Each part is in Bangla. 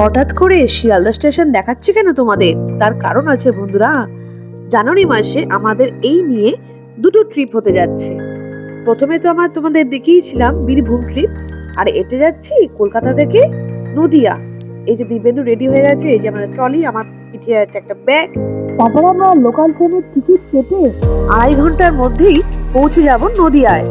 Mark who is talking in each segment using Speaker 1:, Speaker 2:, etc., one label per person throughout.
Speaker 1: হঠাৎ করে শিয়ালদা স্টেশন দেখাচ্ছে কেন তোমাদের? তার কারণ আছে বন্ধুরা। জানুয়ারি মাসে, আমাদের এই নিয়ে দুটো ট্রিপ হতে যাচ্ছে। প্রথমে তো আমার তোমাদের দেখিয়েছিলাম বীরভূম ট্রিপ আর এটে যাচ্ছি কলকাতা থেকে নদিয়া। এই যে দিব্যেন্দু রেডি হয়ে গেছে, এই যে আমাদের ট্রলি আমার পিঠে আছে একটা ব্যাগ তারপর আমরা লোকাল ট্রেনের টিকিট কেটে আড়াই ঘণ্টার মধ্যেই পৌঁছে যাব নদিয়ায়।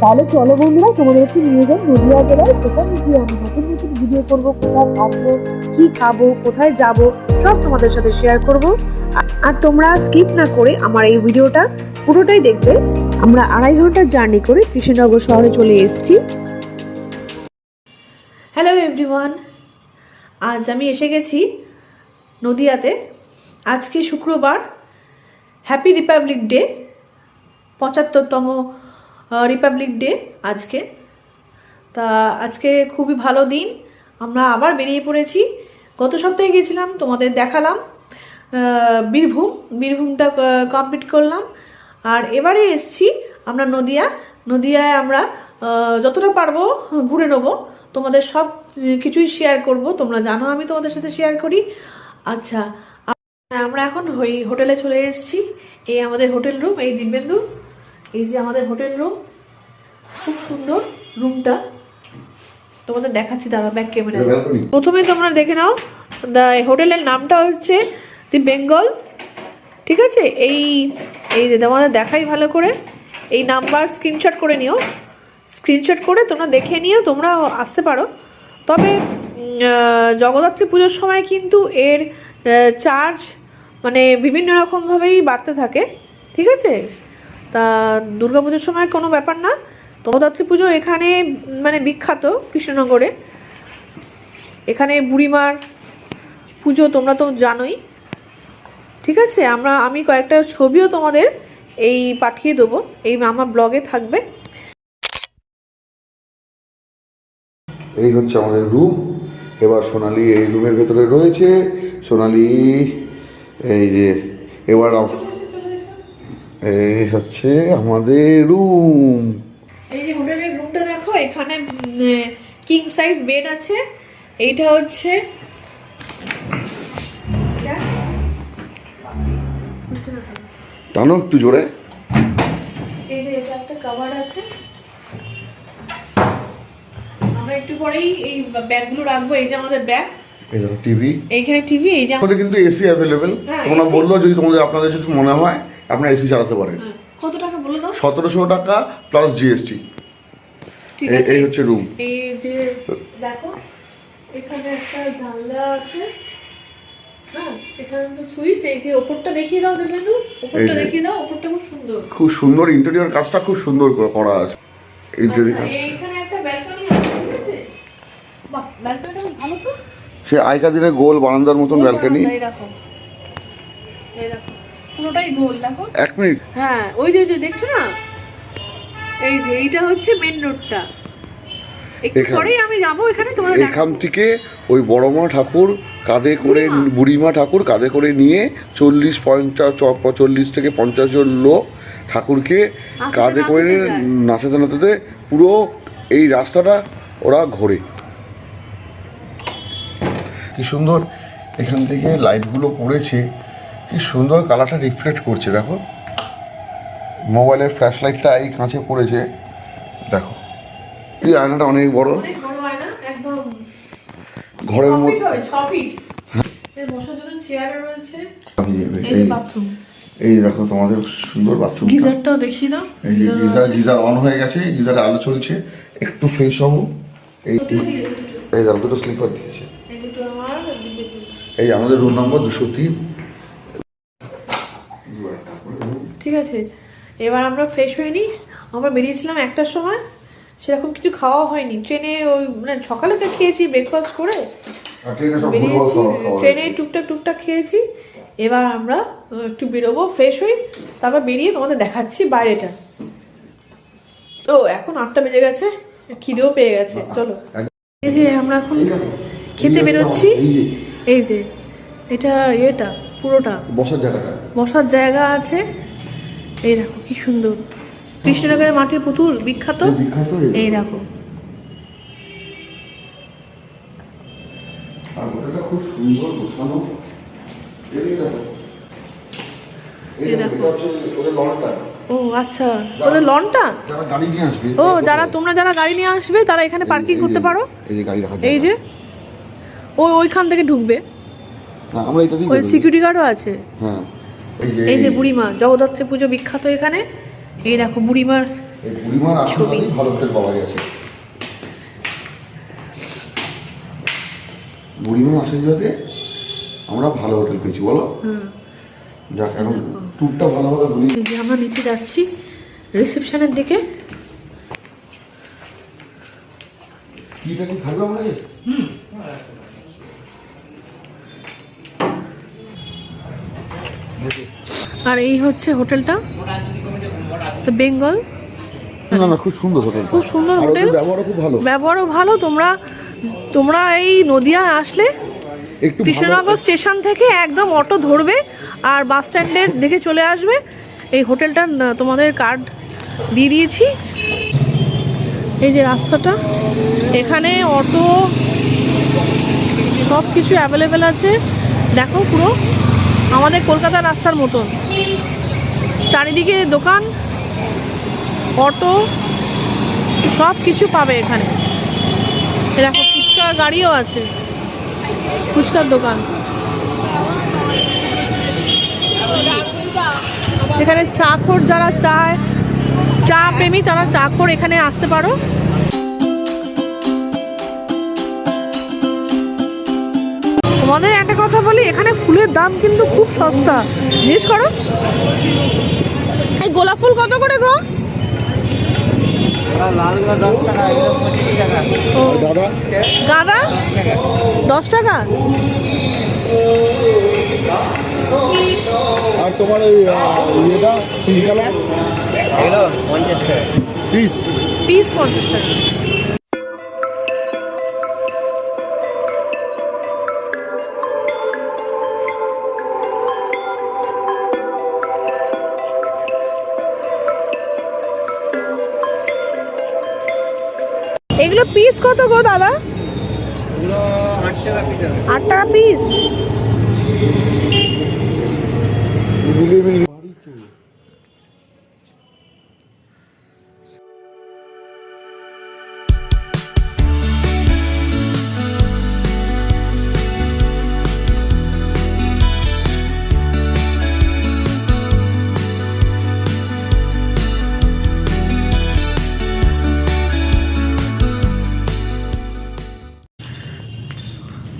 Speaker 1: তাহলে চলো বন্ধুরা, তোমাদেরকে নিয়ে যাই নদিয়া জেলায়। সেখানে গিয়ে আমি নতুন নতুন ভিডিও করব, কোথায় থাকব, কি খাব, কোথায় যাব, সব তোমাদের সাথে শেয়ার করব। আর তোমরা স্কিপ না করে আমার এই ভিডিওটা পুরোটাই দেখবে। আমরা আড়াই ঘণ্টার জার্নি করে কৃষ্ণনগর শহরে চলে এসেছি।
Speaker 2: হ্যালো এভরিওয়ান আজ আমি এসে গেছি নদিয়াতে। আজকে শুক্রবার হ্যাপি রিপাবলিক ডে পঁচাত্তরতম রিপাবলিক ডে আজকে। তা আজকে খুবই ভালো দিন। আমরা আবার বেরিয়ে পড়েছি। গত সপ্তাহে গেছিলাম, তোমাদের দেখালাম। বীরভূম, বীরভূমটা কমপ্লিট করলাম। আর এবারে এসছি আমরা নদিয়া। নদিয়ায় আমরা যতটা পারব ঘুরে নেব। তোমাদের সব কিছুই শেয়ার করব। তোমরা জানো আমি তোমাদের সাথে শেয়ার করি। আচ্ছা আমরা এখন ওই হোটেলে চলে এসেছি। এই আমাদের হোটেল রুম এই দিব্যেন্দু এই যে আমাদের হোটেল রুম খুব সুন্দর রুমটা তোমাদের দেখাচ্ছি দাঁড়া ব্যাক ক্যামেরা প্রথমে তোমরা দেখে নাও দা হোটেলের নামটা হচ্ছে দি বেঙ্গল ঠিক আছে? এই এই যে তোমাদের দেখাই ভালো করে। এই নাম্বার স্ক্রিনশট করে নিও। স্ক্রিনশট করে তোমরা দেখে নিও, তোমরা আসতে পারো। তবে জগদ্ধাত্রী পুজোর সময় কিন্তু এর চার্জ মানে বিভিন্ন রকমভাবেই বাড়তে থাকে, ঠিক আছে? তা দুর্গা পুজোর সময় কোনো ব্যাপার না। জগদ্ধাত্রী পুজো এখানে মানে বিখ্যাত কৃষ্ণনগরে। এখানে বুড়িমার পুজো তোমরা তো জানোই। ঠিক আছে? আমরা, আমি কয়েকটা ছবিও তোমাদের এই পাঠিয়ে দেবো। এই আমার ব্লগে থাকবে।
Speaker 3: এই হচ্ছে আমাদের রুম এবার সোনালি এই রুমের ভেতরে রয়েছে। সোনালি এই যে এবার এই হচ্ছে আমাদের রুম
Speaker 2: এই যে হোটেলের রুমটা দেখো এখানে কিং সাইজ বেড আছে। এইটা হচ্ছে
Speaker 3: টানো একটু জোরে।
Speaker 2: এই যে এটা একটা কভার আছে। আমরা একটু পরেই এই ব্যাগগুলো রাখব এই যে আমাদের ব্যাগ।
Speaker 3: এই দেখো টিভি।
Speaker 2: এইখানে টিভি এই যে
Speaker 3: আমাদের কিন্তু এসি অ্যাভেলেবেল তোমরা বলল যদি তোমাদের আপনাদের যদি মনে হয় আপনারা এসি চালাতে পারেন।
Speaker 2: হ্যাঁ, কত টাকা বলে দাও?
Speaker 3: সতেরোশো টাকা প্লাস জিএসটি এই হচ্ছে রুম
Speaker 2: এই যে দেখো এখানে একটা জানলা আছে। এখানে তো সুইচ এই যে ওপরটা দেখিয়ে দাও দেবেন্দু ওপরটা দেখিয়ে দাও ওপরটা খুব সুন্দর।
Speaker 3: খুব সুন্দর ইন্টেরিয়র কাজটা খুব সুন্দর করা আছে। ইন্টেরিয়র
Speaker 2: আচ্ছা
Speaker 3: কাজ
Speaker 2: এইখানে একটা ব্যালকনি আছে ঠিক আছে বাহ ব্যালকনিটা খুব ভালো তো
Speaker 3: সে আইকা দিনে গোল বারান্দার মতন ব্যালকানি
Speaker 2: পুরোটাই গোল দেখো।
Speaker 3: এক মিনিট।
Speaker 2: হ্যাঁ ওই যে দেখছ না? এই যে এইটা হচ্ছে মেন রোডটা একটু
Speaker 3: এখানে। থেকে ওই বড়মা ঠাকুর কাঁধে করে
Speaker 2: বুড়িমা?
Speaker 3: ঠাকুর কাঁধে করে নিয়ে চল্লিশ পঞ্চাশ চল্লিশ থেকে পঞ্চাশ জন লোক ঠাকুরকে কাঁধে করে
Speaker 2: নাচাতে
Speaker 3: নাচাতে পুরো এই রাস্তাটা ওরা ঘোরে। কি সুন্দর এখান থেকে লাইটগুলো পড়েছে কি সুন্দর কালারটা রিফ্লেক্ট করছে দেখো। মোবাইলের ফ্ল্যাশ লাইটটা এই কাঁচে পড়েছে দেখো। এই আয়নাটা অনেক বড়। ঘরের মধ্যে
Speaker 2: হয়। এই
Speaker 3: দেখো তোমাদের সুন্দর বাথরুম
Speaker 2: দেখিয়ে দাও।
Speaker 3: এই যে
Speaker 2: গিজার
Speaker 3: গিজার অন হয়ে গেছে গিজারে আলো চলছে একটু ফ্রেশ হব। এই। এই দেখো দুটো স্লিপার দিয়েছে।
Speaker 2: এই
Speaker 3: আমাদের রুম নম্বর দুশো তিন।
Speaker 2: ঠিক আছে এবার আমরা ফ্রেশ হয়ে নিই। আমরা বেরিয়েছিলাম একটার সময় সেরকম কিছু খাওয়া হয়নি। ট্রেনে ওই মানে সকালে তো খেয়েছি ব্রেকফাস্ট করে।
Speaker 3: ট্রেনে
Speaker 2: বেরিয়েছি ট্রেনে টুকটাক টুকটাক খেয়েছি। এবার আমরা একটু বেরোবো ফ্রেশ হই। তারপর বেরিয়ে তোমাদের দেখাচ্ছি বাইরেটা। তো এখন আটটা বেজে গেছে। খিদেও পেয়ে গেছে। চলো। এই যে আমরা এখন খেতে বেরোচ্ছি।
Speaker 3: এই যে
Speaker 2: এটা এটা পুরোটা।
Speaker 3: বসার জায়গাটা।
Speaker 2: বসার জায়গা আছে। এই দেখো কি সুন্দর। কৃষ্ণনগরের মাটির পুতুল বিখ্যাত?
Speaker 3: বিখ্যাত এই।
Speaker 2: দেখো।
Speaker 3: আর হোটেলটা খুব সুন্দর গোছানো এই দেখো। এই দেখো ওদের লনটা।
Speaker 2: ও আচ্ছা। ওদের লনটা?
Speaker 3: যারা গাড়ি নিয়ে আসবে
Speaker 2: ও যারা তোমরা যারা গাড়ি নিয়ে আসবে তারা এখানে পার্কিং করতে পারো।
Speaker 3: এই যে গাড়ি রাখা
Speaker 2: এই যে। ও ওইখান থেকে ঢুকবে।
Speaker 3: আমরা এটা দিয়ে
Speaker 2: ওই সিকিউরিটি গার্ডও আছে।
Speaker 3: হ্যাঁ। এই যে
Speaker 2: বুড়িমা জগদ্ধাত্রী পুজো বিখ্যাত এখানে। এই দেখো বুড়িমার
Speaker 3: এই বুড়িমার আশীর্বাদেই ভালো হোটেল পাওয়া গেছে। বুড়িমার আশীর্বাদে আমরা ভালো হোটেল পেয়েছি বলো? যাক এখন ট্যুরটা ভালোভাবে বলি
Speaker 2: এই যে আমরা নিচে যাচ্ছি রিসেপশনের দিকে।
Speaker 3: কিটা কি থাকবে আমরা
Speaker 2: আর এই হচ্ছে হোটেলটা। বেঙ্গল।
Speaker 3: না না খুব সুন্দর হোটেল
Speaker 2: খুব সুন্দর হোটেল।
Speaker 3: ব্যবহারও খুব ভালো।
Speaker 2: ব্যবহারও ভালো। তোমরা তোমরা এই নদিয়া আসলে কৃষ্ণনগর স্টেশন থেকে একদম অটো ধরবে আর বাস স্ট্যান্ডের দেখে চলে আসবে। এই তোমাদের কার্ড দিয়ে দিয়েছি। এই যে রাস্তাটা। এখানে অটো সব কিছু অ্যাভেলেবেল আছে। দেখো পুরো। আমাদের কলকাতার রাস্তার মতন। চারিদিকে দোকান, অটো সব কিছু পাবে এখানে। দেখো, ফুচকার গাড়িও আছে, ফুচকার দোকান। এখানে চাখর যারা চায়, চা প্রেমী, তারা চাখর এখানে আসতে পারো। তোমাদের একটা কথা বলি এখানে ফুলের দাম কিন্তু খুব সস্তা। জিজ্ঞেস করো। এই গোলাপ ফুল কত করে গো? গাঁদা? দশ টাকা?
Speaker 3: আর তোমার ওই ইয়েটা পিঙ্ক কালার?
Speaker 4: পঞ্চাশ টাকা।
Speaker 3: পিস।
Speaker 2: পিস পঞ্চাশ টাকা। এগুলো পিস কত গো দাদা?
Speaker 4: আট টাকা পিস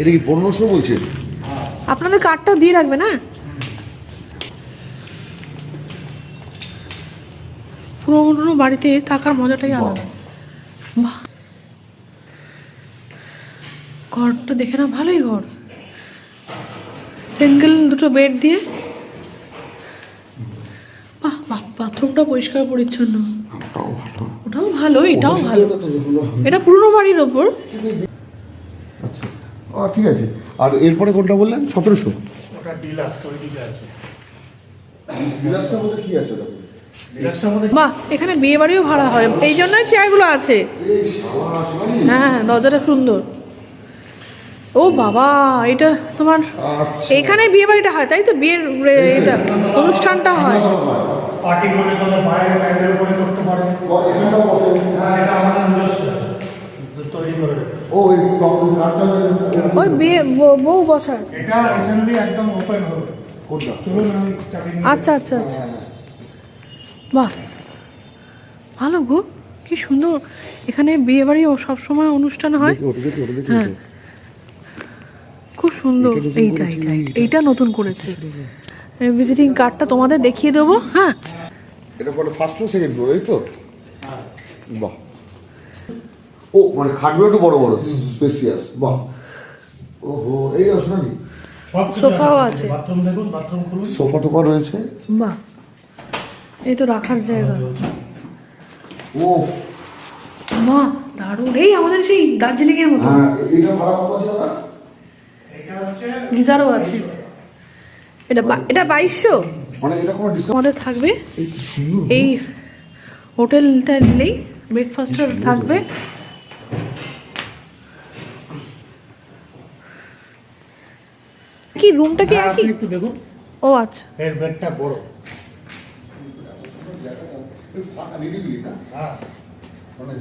Speaker 3: এটা কি পনেরোশো বলছে?
Speaker 2: আপনাদের কার্ডটা দিয়ে রাখবে না পুরোনো বাড়িতে থাকার মজাটাই আলাদা। বাহ। ঘরটা দেখে না ভালোই ঘর। সিঙ্গেল দুটো বেড দিয়ে। বাহ বাথরুমটা পরিষ্কার পরিচ্ছন্ন।
Speaker 3: ওটাও ভালো।
Speaker 2: এটাও ভালো। এটা পুরনো বাড়ির ওপর।
Speaker 3: ও ঠিক আছে। আর এরপরে কোনটা বললেন? সতেরোশো।
Speaker 5: ওটা ডিলাক্স ওই দিকে আছে।
Speaker 3: বিলাসটা বলতে কি আছে ওটা?
Speaker 2: বাহ এখানে বিয়ে বাড়িও ভাড়া হয়। এই জন্যই চেয়ারগুলো আছে। হ্যাঁ দরজাটা সুন্দর। ও বাবা এটা তোমার এখানে বিয়ে বাড়িটা হয় তাই তো? বিয়ের এটা অনুষ্ঠানটা হয়।
Speaker 5: পার্টি মনে করলে বাইরে করে করতে পারে। হ্যাঁ এটা আমাদের নিজস্ব তৈরি করে
Speaker 3: ও এই কার্ডটা
Speaker 2: ওই বিয়ে বউ- বউ বসার।
Speaker 5: এটা রিসেন্টলি একদম ওপেন হবে
Speaker 2: আচ্ছা আচ্ছা আচ্ছা। বাহ। ভালো গো কি সুন্দর। এখানে বিয়ে বাড়ি সবসময় অনুষ্ঠান হয়। হ্যাঁ। খুব সুন্দর।
Speaker 3: এটা নতুন
Speaker 2: এইটা এইটা
Speaker 3: এইটা।
Speaker 2: নতুন করেছে। ভিজিটিং কার্ডটা তোমাদের দেখিয়ে দেবো। হ্যাঁ।
Speaker 3: এটা পরে ফার্স্ট ফ্লোর সেকেন্ড ফ্লোর এই তো? বাহ। ও মানে খাটগুলো একটু বড় বড় স্পেসিয়াস বাহ। ওহো এই আসো নাকি?
Speaker 2: সোফাও আছে।
Speaker 5: বাথরুম দেখুন বাথরুম খুলুন।
Speaker 3: সোফা টোফা রয়েছে?
Speaker 2: বাহ। এই তো রাখার জায়গা।
Speaker 3: ও
Speaker 2: মা দারুণ। এই আমাদের সেই দার্জিলিং এর মতো।
Speaker 3: হ্যাঁ এইটা ভাড়া কত আছে
Speaker 2: গিজারও আছে। এটা বা- এটা বাইশশো।
Speaker 3: মানে এটা কোনো ডিসকাউন্ট
Speaker 2: আমাদের থাকবে।
Speaker 3: এই
Speaker 2: এই হোটেলটা নিলেই ব্রেকফাস্টটা থাকবে। কি? রুমটা কি
Speaker 5: হ্যাঁ,
Speaker 2: একই?
Speaker 5: একটু দেখুন।
Speaker 2: ও আচ্ছা।
Speaker 5: এর বেডটা বড়। হ্যাঁ।
Speaker 3: মানে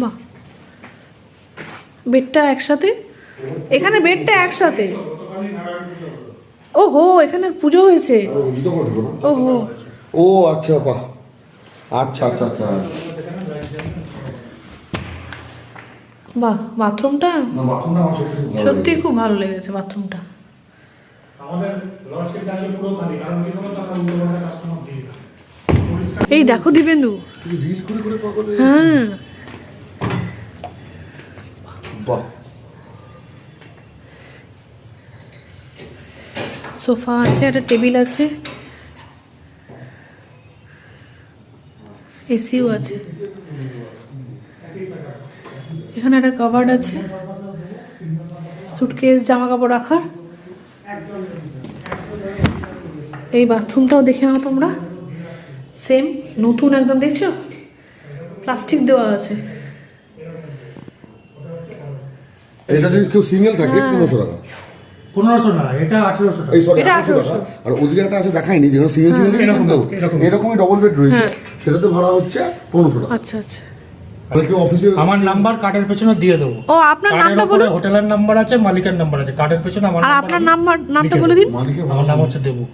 Speaker 2: বাহ। বেডটা একসাথে? এখানে বেডটা একসাথে? ও হো এখানে পুজো হয়েছে। ও হো
Speaker 3: ও আচ্ছা বাহ। আচ্ছা আচ্ছা আচ্ছা।
Speaker 2: বাহ বাথরুমটা?
Speaker 3: না সত্যি খুব ভালো লেগেছে।
Speaker 2: খুব ভালো লেগেছে বাথরুমটা। এই দেখো দিবেন্দু।
Speaker 3: তুই রিল করে করে পাগল হয়ে।
Speaker 2: হ্যাঁ সোফা আছে একটা টেবিল আছে। এসিও আছে। এখানে একটা কভার্ড আছে সুটকেস জামা কাপড় রাখার। এই বাথরুমটাও দেখে নাও তোমরা। সেম নতুন একদম দেখছ? প্লাস্টিক দেওয়া আছে।
Speaker 3: এটা যদি কেউ সিঙ্গেল থাকে পনেরোশো টাকা।
Speaker 5: পনেরোশো না এটা আঠেরোশো টাকা।
Speaker 3: এই সরি
Speaker 2: এটা
Speaker 3: আঠারোশো টাকা। আর ওদিকে একটা আছে দেখায়নি যেখানে সিঙ্গেল সিঙ্গেল
Speaker 5: এরকম,
Speaker 3: তো
Speaker 5: এরকম।
Speaker 3: এরকমই ডবল বেড রয়েছে।
Speaker 2: হ্যাঁ।
Speaker 3: সেটাতে ভাড়া হচ্ছে পনেরোশো টাকা।
Speaker 2: আচ্ছা আচ্ছা।
Speaker 5: আমার নাম্বার কার্ডের পেছনে দিয়ে দেবো।
Speaker 2: ও আপনার নামটা বলুন।
Speaker 5: হোটেলের নাম্বার আছে মালিকের নাম্বার আছে। কার্ডের পেছনে আমার
Speaker 2: আর আপনার নাম্বার নামটা বলে দিন।
Speaker 5: আমার নাম হচ্ছে দেবু।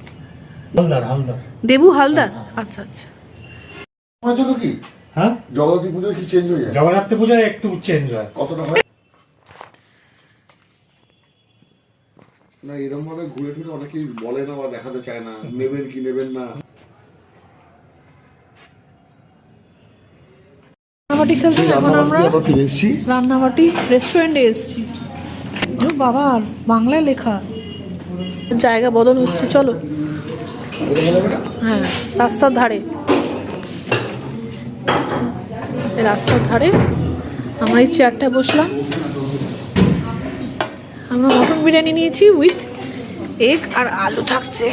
Speaker 5: হালদার হালদার।
Speaker 2: দেবু হালদার? আচ্ছা আচ্ছা।
Speaker 3: হয়তো কি?
Speaker 5: হ্যাঁ?
Speaker 3: জগদ্ধাত্রী পুজোয় কি চেঞ্জ হয়ে যায়?
Speaker 5: পুজোয় একটু চেঞ্জ হয়।
Speaker 3: কতটা হয়? না এরকম ভাবে ঘুরে ফিরে অনেকেই বলে না বা দেখাতে চায় না। নেবেন কি নেবেন না।
Speaker 2: রান্নাবাটি খেলতে এখন আমরা রান্নাবাটি রেস্টুরেন্টে এসেছি। ও বাবা বাংলায় লেখা। জায়গা বদল হচ্ছে চলো? হ্যাঁ রাস্তার ধারে। রাস্তার ধারে আমরা এই চেয়ারটা বসলাম। আমরা মটন বিরিয়ানি নিয়েছি উইথ এগ আর আলু থাকছে।